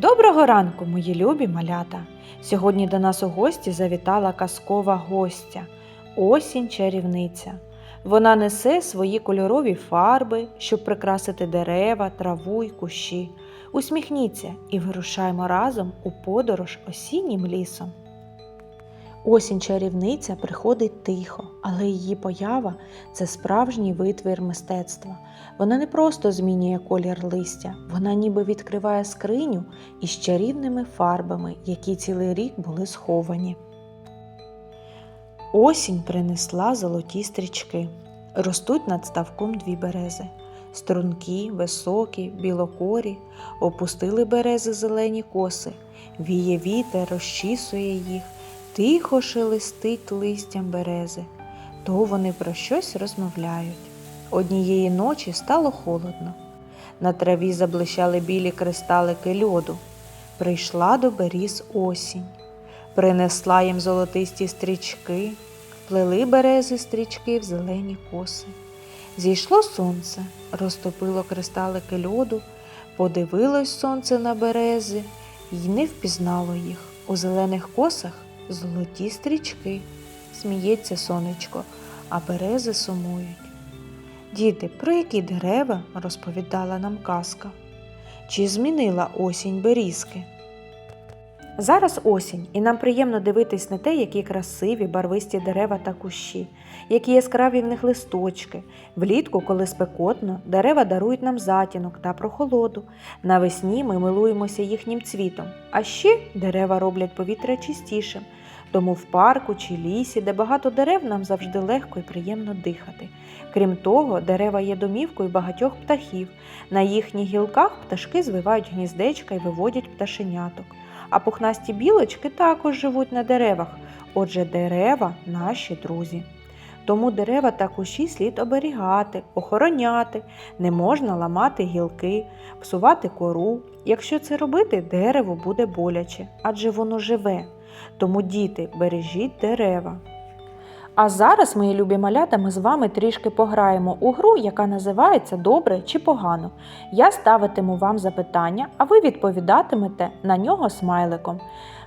Доброго ранку, мої любі малята! Сьогодні до нас у гості завітала казкова гостя осінь чарівниця. Вона несе свої кольорові фарби, щоб прикрасити дерева, траву й кущі. Усміхніться і вирушаємо разом у подорож осіннім лісом. Осінь чарівниця приходить тихо, але її поява це справжній витвір мистецтва. Вона не просто змінює колір листя, вона ніби відкриває скриню із чарівними фарбами, які цілий рік були сховані. Осінь принесла золоті стрічки. Ростуть над ставком дві берези. Стрункі, високі, білокорі, опустили берези зелені коси, віє вітер, розчісує їх, тихо шелестить листям берези. То вони про щось розмовляють. Однієї ночі стало холодно. На траві заблищали білі кристалики льоду. Прийшла до беріз осінь, принесла їм золотисті стрічки, плели берези стрічки в зелені коси. Зійшло сонце, розтопило кристалики льоду, подивилось сонце на берези й не впізнало їх. У зелених косах золоті стрічки. Сміється сонечко, а берези сумують. Діти, про які дерева розповідала нам казка? Чи змінила осінь берізки? Зараз осінь, і нам приємно дивитись на те, які красиві барвисті дерева та кущі, які яскраві в них листочки. Влітку, коли спекотно, дерева дарують нам затінок та прохолоду. Навесні ми милуємося їхнім цвітом, а ще дерева роблять повітря чистішим. Тому в парку чи лісі, де багато дерев, нам завжди легко і приємно дихати. Крім того, дерева є домівкою багатьох птахів. На їхніх гілках пташки звивають гніздечка і виводять пташеняток. А пухнасті білочки також живуть на деревах. Отже, дерева наші друзі. Тому дерева та кущі слід оберігати, охороняти, не можна ламати гілки, псувати кору. Якщо це робити, дерево буде боляче, адже воно живе. Тому, діти, бережіть дерева. А зараз, мої любі малята, ми з вами трішки пограємо у гру, яка називається Добре чи погано. Я ставитиму вам запитання, а ви відповідатимете на нього смайликом.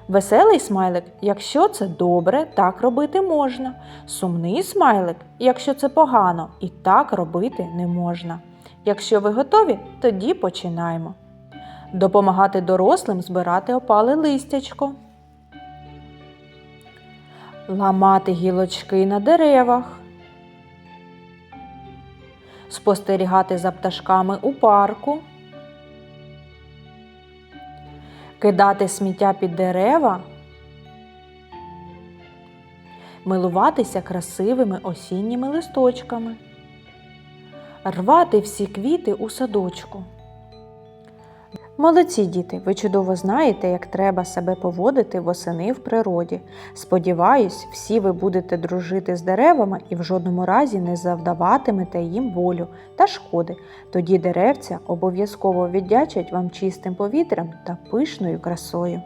Веселий смайлик, якщо це добре, так робити можна. Сумний смайлик, якщо це погано, і так робити не можна. Якщо ви готові, тоді починаємо. Допомагати дорослим збирати опале листячко. Ламати гілочки на деревах. Спостерігати за пташками у парку. Кидати сміття під дерева. Милуватися красивими осінніми листочками. Рвати всі квіти у садочку. Молодці діти, ви чудово знаєте, як треба себе поводити восени в природі. Сподіваюсь, всі ви будете дружити з деревами і в жодному разі не завдаватимете їм болю та шкоди. Тоді деревця обов'язково віддячать вам чистим повітрям та пишною красою.